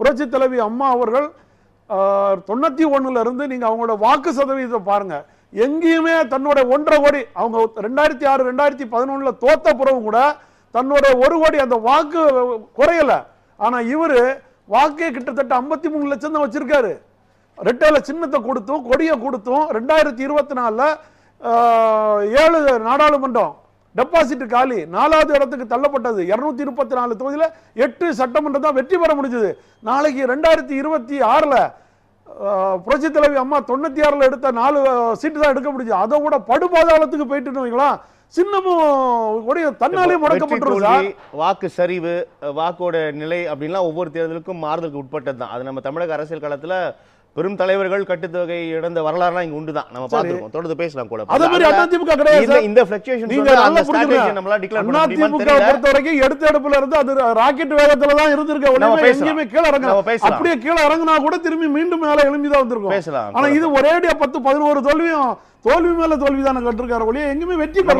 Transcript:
புரட்சி தலைவி அம்மா அவர்கள் தொண்ணூற்றி தொண்ணூத்தி நீங்கள் இருந்து நீங்க அவங்களோட வாக்கு சதவீதத்தை பாருங்க. எங்கேயுமே தன்னோட ஒன்றரை கோடி அவங்க ரெண்டாயிரத்தி ஆறு ரெண்டாயிரத்தி பதினொன்னுல தோத்த புறவும் கூட தன்னோட ஒரு கோடி அந்த வாக்கு குறையல. ஆனா இவர் வாக்கே கிட்டத்தட்ட ஐம்பத்தி மூணு லட்சம் தான் வச்சிருக்காரு. ரெட்டையில சின்னத்தை கொடுத்தும் கொடியை கொடுத்தும் ரெண்டாயிரத்தி இருபத்தி நாலுல ஏழு நாடாளுமன்றம் டெபாசிட் காலி. நாலாவது இடத்துக்கு தள்ளப்பட்டது. இருநூத்தி முப்பத்தி நாலு தொகுதியில எட்டு சட்டமன்றம் தான் வெற்றி பெற முடிஞ்சது. நாளைக்கு ரெண்டாயிரத்தி இருபத்தி ஆறுல புரட்சி தலைவி அம்மா தொண்ணூத்தி ஆறுல எடுத்த நாலு சீட்டு தான் எடுக்க முடிஞ்சது. அதை விட படுபாதாளத்துக்கு போயிட்டு வைங்களா சின்னமும் தன்னாலே தோல்வி, வாக்கு சரிவு வாக்கோட நிலை அப்படின்லாம் ஒவ்வொரு தேர்தலுக்கும் மாறுதலுக்கு உட்பட்டது தான். அது நம்ம தமிழக அரசியல் களத்துல பெரும் தலைவர்கள் கட்டுத்தொகை இழந்த வரலாறுலாம் இங்க உண்டு தான் நம்ம பார்த்திருக்கோம் தொடர்ந்து பேசலாம் கூட அதே மாதிரி அதிமுக கிடையாது இந்த fluctuations நீங்க நல்லா புரிஞ்சுக்கணும். பண்ண தெரியல. பொறுத்த வரைக்கும் எடுத்த எடுப்புல இருந்து அது ராக்கெட் வேகத்துல தான் இருந்திருக்க பேசலாம். எங்கேயுமே கீழே இறங்க நம்ம பேசலாம். அப்படியே கீழே இறங்குனா கூட திரும்பி மீண்டும் மேல எழும்பி தான் வந்திருக்கும் பேசலாம் ஆனா இது ஒரேடியா பத்து பதினோரு தோல்வியும் தோல்வி மேல தோல்வி தானே கட்டிருக்காரு ஒழிய எங்கேயுமே வெற்றி பெற